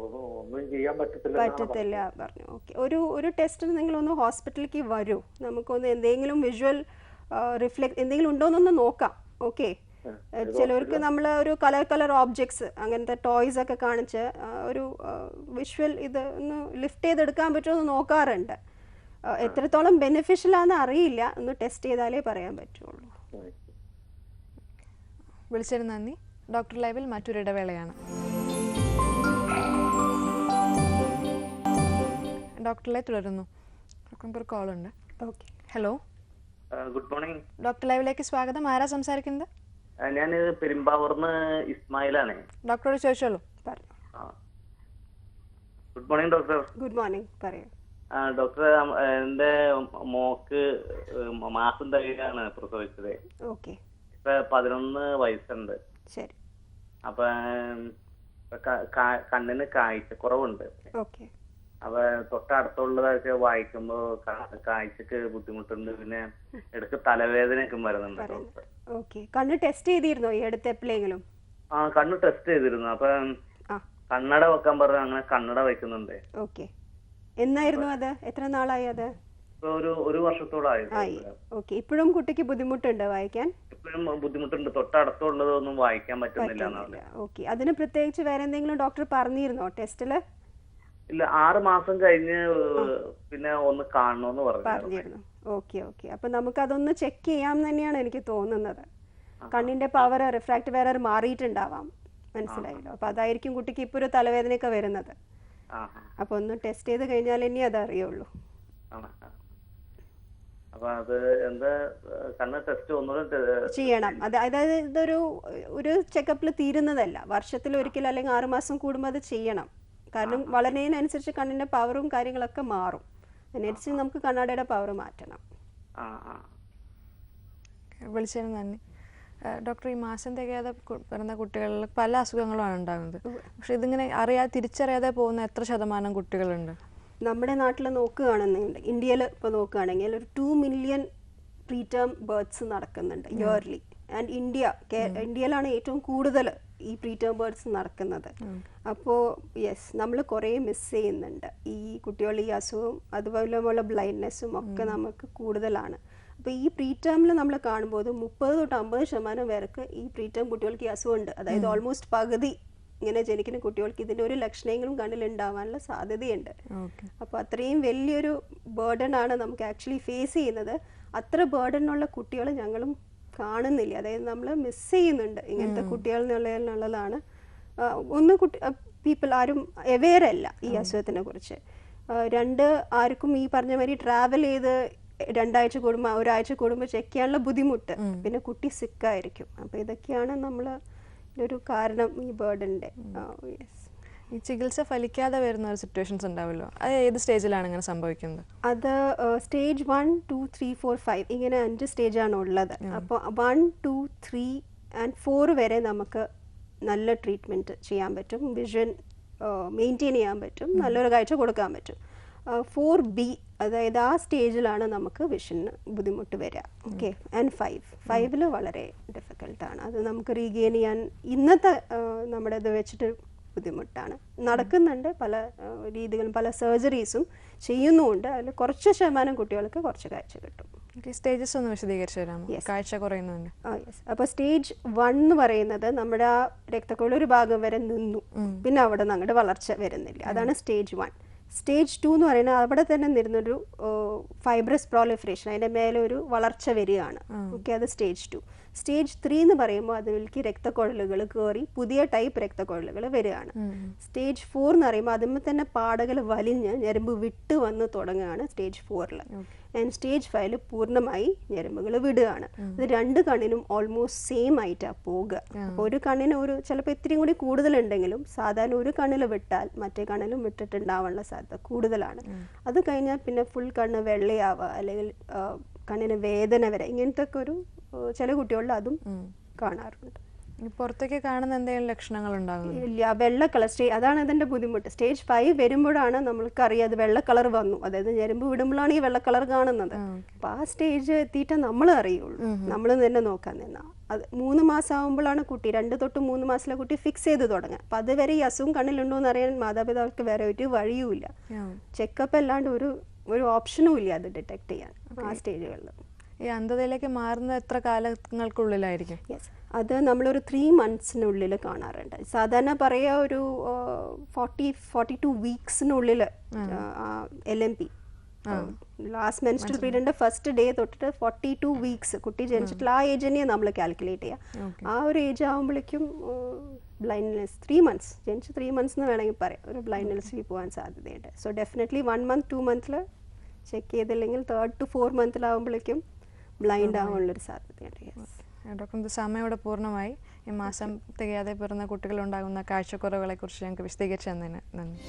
Speaker 7: പറ്റത്തില്ല
Speaker 2: പറഞ്ഞു. ഓക്കെ. ഒരു ഒരു ടെസ്റ്റിന് നിങ്ങളൊന്ന് ഹോസ്പിറ്റലിലേക്ക് വരൂ. നമുക്കൊന്ന് എന്തെങ്കിലും വിഷ്വൽ റിഫ്ലക്ട് എന്തെങ്കിലും ഉണ്ടോയെന്നൊന്ന് നോക്കാം. ഓക്കെ. ചിലവർക്ക് നമ്മൾ ഒരു കളർ കളർ ഓബ്ജക്ട്സ് അങ്ങനത്തെ ടോയ്സ് ഒക്കെ കാണിച്ച് ഒരു വിഷ്വൽ ഇത് ഒന്ന് ലിഫ്റ്റ് ചെയ്തെടുക്കാൻ പറ്റുമെന്ന് നോക്കാറുണ്ട്. എത്രത്തോളം ബെനിഫിഷ്യൽ ആണെന്ന് അറിയില്ല. ഒന്ന് ടെസ്റ്റ് ചെയ്താലേ പറയാൻ പറ്റുള്ളൂ.
Speaker 1: വിളിച്ചതിന് നന്ദി. ഡോക്ടർ ലൈവിൽ മറ്റൊരു ഇടവേളയാണ്. ഡോക്ടറിലെ തുടരുന്നു. കോൾ ഉണ്ട്.
Speaker 2: Okay
Speaker 1: hello
Speaker 8: good morning
Speaker 1: doctor ലൈവിലേക്ക് സ്വാഗതം. ആരാ സംസാരിക്കുന്നത്?
Speaker 8: ഞാൻ പെരുമ്പാവൂർന്ന് ഇസ്മായിലാണ്.
Speaker 1: ഡോക്ടറോട് ചോദിച്ചോളൂ
Speaker 8: good morning doctor
Speaker 2: good morning പറയൂ.
Speaker 8: ഡോക്ടർ എന്റെ മോക്ക് മാസം തകയാണ് പ്രസവിച്ചത്.
Speaker 2: ഓക്കെ.
Speaker 8: ഇപ്പൊ പതിനൊന്ന് വയസ്സുണ്ട്.
Speaker 2: ശരി.
Speaker 8: അപ്പൊ കണ്ണിന് കാഴ്ച കുറവുണ്ട്
Speaker 2: ഓക്കെ.
Speaker 8: അപ്പൊ തൊട്ടടുത്തുള്ളതൊക്കെ വായിക്കുമ്പോ കാഴ്ചക്ക് ബുദ്ധിമുട്ടുണ്ട്. പിന്നെ ഇടയ്ക്ക് തലവേദനയൊക്കെ വരുന്നുണ്ട്
Speaker 2: കണ്ണ് ടെസ്റ്റ് ചെയ്തിരുന്നോ ഈ അടുത്ത് എപ്പോഴെങ്കിലും
Speaker 8: ആ കണ്ണ് ടെസ്റ്റ് ചെയ്തിരുന്നു. അപ്പൊ കണ്ണട വെക്കാൻ പറഞ്ഞു അങ്ങനെ കണ്ണട വെക്കുന്നുണ്ട്.
Speaker 2: ഓക്കെ. എന്നായിരുന്നു അത്? എത്ര നാളായി അത്?
Speaker 8: ഒരു ഒരു വർഷത്തോളായി
Speaker 2: ഓക്കെ. ഇപ്പോഴും കുട്ടിക്ക് ബുദ്ധിമുട്ടുണ്ട് വായിക്കാൻ?
Speaker 8: ഇപ്പോഴും ബുദ്ധിമുട്ടുണ്ട്. തൊട്ടടുത്തുള്ളതൊന്നും വായിക്കാൻ പറ്റുന്നില്ല
Speaker 2: ഓക്കെ. അതിന് പ്രത്യേകിച്ച് വേറെ എന്തെങ്കിലും ഡോക്ടർ പറഞ്ഞിരുന്നോ ടെസ്റ്റിൽ
Speaker 8: ഇല്ല ആറ് മാസം കഴിഞ്ഞ് പിന്നെ ഒന്ന് കാണണമെന്ന് പറഞ്ഞു
Speaker 2: പറഞ്ഞിരുന്നു. Okay okay. നമുക്ക് അതൊന്ന് ചെക്ക് ചെയ്യാം തന്നെയാണ് എനിക്ക് തോന്നുന്നത്. കണ്ണിന്റെ പവർ റിഫ്രാക്റ്റീവ് എറർ മാറിയിട്ടുണ്ടാവാം. മനസ്സിലായല്ലോ? അപ്പൊ അതായിരിക്കും കുട്ടിക്ക് ഇപ്പൊ ഒരു തലവേദനയൊക്കെ വരുന്നത്. അപ്പൊ ഒന്ന് ടെസ്റ്റ് ചെയ്ത് കഴിഞ്ഞാൽ ഇനി അത് അറിയുള്ളൂ.
Speaker 8: അപ്പൊ
Speaker 2: ചെയ്യണം. അത് അതായത് ഇതൊരു ഒരു ചെക്കപ്പിൽ തീരുന്നതല്ല. വർഷത്തിൽ ഒരിക്കൽ അല്ലെങ്കിൽ ആറുമാസം കൂടുമ്പോൾ അത് ചെയ്യണം. കാരണം വളരുന്നതിനനുസരിച്ച് കണ്ണിന്റെ പവറും കാര്യങ്ങളൊക്കെ മാറും. അതിനനുസരിച്ച് നമുക്ക് കണ്ണാടിയുടെ പവർ മാറ്റണം.
Speaker 1: വിളിച്ചതിന് നന്ദി. ഡോക്ടർ ഈ മാസം തികയാതെ വരുന്ന പിറന്ന കുട്ടികളിൽ പല അസുഖങ്ങളുമാണ് ഉണ്ടാകുന്നത്. പക്ഷെ ഇതിങ്ങനെ അറിയാ തിരിച്ചറിയാതെ പോകുന്ന എത്ര ശതമാനം കുട്ടികളുണ്ട്?
Speaker 2: നമ്മുടെ നാട്ടിൽ നോക്കുകയാണെന്നുണ്ടെങ്കിൽ ഇന്ത്യയിൽ ഇപ്പോൾ നോക്കുകയാണെങ്കിൽ ഒരു two million pre term births നടക്കുന്നുണ്ട് ഇയർലി ആൻഡ് ഇന്ത്യ ഇന്ത്യയിലാണ് ഏറ്റവും കൂടുതൽ ഈ പ്രീറ്റേം ബേർഡ്സ് നടക്കുന്നത്. അപ്പോൾ യെസ് നമ്മൾ കുറേ മിസ് ചെയ്യുന്നുണ്ട്. ഈ കുട്ടികൾ ഈ അസുഖവും അതുപോലെ ബ്ലൈൻഡ്നെസ്സും ഒക്കെ നമുക്ക് കൂടുതലാണ്. അപ്പോൾ ഈ പ്രീറ്റേമിൽ നമ്മൾ കാണുമ്പോൾ മുപ്പത് തൊട്ട് അമ്പത് ശതമാനം പേർക്ക് ഈ പ്രീറ്റേം കുട്ടികൾക്ക് ഈ അസുഖമുണ്ട്. അതായത് ഓൾമോസ്റ്റ് പകുതി ഇങ്ങനെ ജനിക്കുന്ന കുട്ടികൾക്ക് ഇതിന്റെ ഒരു ലക്ഷണങ്ങളും കണ്ണിലുണ്ടാവാനുള്ള സാധ്യതയുണ്ട്. അപ്പോൾ അത്രയും വലിയൊരു ബേർഡൺ ആണ് നമുക്ക് ആക്ച്വലി ഫേസ് ചെയ്യുന്നത്. അത്ര ബേർഡൻ ഉള്ള കുട്ടികൾ ഞങ്ങളും കാണുന്നില്ല. അതായത് നമ്മൾ മിസ് ചെയ്യുന്നുണ്ട് ഇങ്ങനത്തെ കുട്ടികൾ എന്നുള്ളതാണ് ഒന്ന് കുട്ടി പീപ്പിൾ ആരും അവെയർ അല്ല ഈ അസുഖത്തിനെ കുറിച്ച്. രണ്ട് ആർക്കും ഈ പറഞ്ഞ മാതിരി ട്രാവൽ ചെയ്ത് രണ്ടാഴ്ച കൂടുമ്പോൾ ഒരാഴ്ച കൂടുമ്പോൾ ചെക്ക് ചെയ്യാനുള്ള ബുദ്ധിമുട്ട്. പിന്നെ കുട്ടി സിക്കായിരിക്കും അപ്പോൾ ഇതൊക്കെയാണ് നമ്മൾ ഒരു കാരണം ഈ ബേർഡന്റെ യെസ്
Speaker 1: ഈ ചികിത്സ ഫലിക്കാതെ വരുന്ന ഒരു സിറ്റുവേഷൻസ് ഉണ്ടാവുമല്ലോ. അത് ഏത് സ്റ്റേജിലാണ് ഇങ്ങനെ സംഭവിക്കുന്നത്?
Speaker 2: അത് stage one two three four five ഇങ്ങനെ അഞ്ച് സ്റ്റേജാണ് ഉള്ളത്. അപ്പോൾ one two three and four വരെ നമുക്ക് നല്ല ട്രീറ്റ്മെന്റ് ചെയ്യാൻ പറ്റും. വിഷൻ മെയിന്റെയിൻ ചെയ്യാൻ പറ്റും. നല്ലൊരു കാഴ്ച കൊടുക്കാൻ പറ്റും. ഫോർ ബി അതായത് ആ സ്റ്റേജിലാണ് നമുക്ക് വിഷന് ബുദ്ധിമുട്ട് വരിക. ഓക്കെ ആൻഡ് ഫൈവ് ഫൈവിൽ വളരെ ഡിഫിക്കൽട്ടാണ് അത് നമുക്ക് റീഗെയിൻ ചെയ്യാൻ ഇന്നത്തെ നമ്മുടെ ഇത് വെച്ചിട്ട് ബുദ്ധിമുട്ടാണ്. നടക്കുന്നുണ്ട് പല രീതികളും പല സർജറീസും ചെയ്യുന്നുമുണ്ട്. അതിൽ കുറച്ച് ശതമാനം കുട്ടികൾക്ക് കുറച്ച് കാഴ്ച കിട്ടും.
Speaker 1: സ്റ്റേജസ് ഒന്ന് വിശദീകരിച്ചു തരാമോ. കാഴ്ച കുറയുന്നുണ്ട്
Speaker 2: യെസ് അപ്പോൾ സ്റ്റേജ് വൺ എന്ന് പറയുന്നത് നമ്മുടെ ആ രക്തക്കുഴൽ ഒരു ഭാഗം വരെ നിന്നു. പിന്നെ അവിടെ നിന്ന് അങ്ങോട്ട് വളർച്ച വരുന്നില്ല. അതാണ് സ്റ്റേജ് വൺ സ്റ്റേജ് ടു എന്ന് പറയുന്നത് അവിടെ തന്നെ നിരുന്നൊരു ഫൈബ്രസ് പ്രോലിഫറേഷൻ അതിന്റെ മേലെ ഒരു വളർച്ച വരികയാണ്. ഓക്കെ അത് സ്റ്റേജ് ടു സ്റ്റേജ് ത്രീ എന്ന് പറയുമ്പോൾ അതിലേക്ക് രക്തക്കുഴലുകൾ കയറി പുതിയ ടൈപ്പ് രക്തക്കുഴലുകൾ വരികയാണ്. സ്റ്റേജ് ഫോർ എന്ന് പറയുമ്പോൾ അതിന്മേൽ തന്നെ പാടകൾ വലിഞ്ഞ് ഞരമ്പ് വിട്ട് വന്ന് തുടങ്ങുകയാണ് സ്റ്റേജ് ഫോറിൽ ആൻഡ് സ്റ്റേജ് ഫൈവിൽ പൂർണമായി ഞരമ്പുകൾ വിടുകയാണ്. അത് രണ്ട് കണ്ണിനും ഓൾമോസ്റ്റ് സെയിം ആയിട്ടാണ് പോകുക അപ്പോൾ ഒരു കണ്ണിന് ഒരു ചിലപ്പോൾ ഇത്തിരി കൂടി കൂടുതലുണ്ടെങ്കിലും സാധാരണ ഒരു കണ്ണിൽ വിട്ടാൽ മറ്റേ കണ്ണിലും വിട്ടിട്ടുണ്ടാവാനുള്ള സാധ്യത കൂടുതലാണ്. അത് കഴിഞ്ഞാൽ പിന്നെ ഫുൾ കണ്ണ് വെള്ളയാവുക അല്ലെങ്കിൽ കണ്ണിന് വേദന വരെ ഇങ്ങനത്തെ ഒക്കെ ഒരു ചില കുട്ടികളിൽ അതും കാണാറുണ്ട്.
Speaker 1: പുറത്തേക്ക് കാണുന്ന എന്തെങ്കിലും ലക്ഷണങ്ങൾ ഉണ്ടാകും
Speaker 2: ഇല്ല വെള്ള കളർ സ്റ്റേ അതാണ് അതിന്റെ ബുദ്ധിമുട്ട്. സ്റ്റേജ് ഫൈവ് വരുമ്പോഴാണ് നമ്മൾക്കറിയാം അത് വെള്ള കളർ വന്നു. അതായത് ഞരമ്പ് വിടുമ്പോഴാണ് ഈ വെള്ള കളർ കാണുന്നത്. അപ്പൊ ആ സ്റ്റേജ് എത്തിയിട്ടേ നമ്മൾ അറിയുള്ളൂ. നമ്മൾ തന്നെ നോക്കാൻ നിന്നാ. അത് മൂന്ന് മാസം ആകുമ്പോഴാണ് കുട്ടി രണ്ട് തൊട്ട് മൂന്ന് മാസത്തിലെ കുട്ടി ഫിക്സ് ചെയ്ത് തുടങ്ങുക അപ്പൊ അതുവരെ ഈ അസുഖം കണ്ണിലുണ്ടോ എന്ന് അറിയാൻ മാതാപിതാക്കൾക്ക് വേറെ ഒരു വഴിയുമില്ല. ചെക്കപ്പ് അല്ലാണ്ട് ഒരു ഒരു ഓപ്ഷനും ഇല്ല അത് ഡിറ്റക്ട് ചെയ്യാൻ. ആ സ്റ്റേജുകളിൽ
Speaker 1: ഈ അന്ധതയിലേക്ക് മാറുന്ന എത്ര കാലങ്ങൾക്കുള്ളിലായിരിക്കും?
Speaker 2: അത് നമ്മളൊരു ത്രീ മന്ത്സിനുള്ളിൽ കാണാറുണ്ട്. സാധാരണ പറയുക ഒരു forty forty two വീക്സിനുള്ളിൽ L M P last menstrual പീരീഡിന്റെ first day തൊട്ടിട്ട് ഫോർട്ടി ടു വീക്സ് കുട്ടി ജനിച്ചിട്ടുള്ള ആ. ഏജ് തന്നെയാണ് നമ്മൾ കാൽക്കുലേറ്റ് ചെയ്യുക ആ ഒരു ഏജ് ആകുമ്പോഴേക്കും ബ്ലൈൻഡ്നെസ് ത്രീ മന്ത്സ് ജനിച്ച് ത്രീ മന്ത്സ് എന്ന് വേണമെങ്കിൽ പറയാം. ഒരു ബ്ലൈൻഡ്നെസ്സിൽ പോകാൻ സാധ്യതയുണ്ട്. So definitely one month two മന്തിൽ check ചെയ്തില്ലെങ്കിൽ തേർഡ് ടു ഫോർ മന്തിലാവുമ്പോഴേക്കും ബ്ലൈൻഡ് ആവാനുള്ളൊരു സാധ്യതയുണ്ട്
Speaker 1: ഡോക്ടർ ഇത് സമയം ഇവിടെ പൂർണമായി. ഈ മാസം തികയാതെ പിറന്ന കുട്ടികളുണ്ടാകുന്ന കാഴ്ചക്കുറവുകളെക്കുറിച്ച് ഞങ്ങൾക്ക് വിശദീകരിച്ചു തന്നതിന് നന്ദി.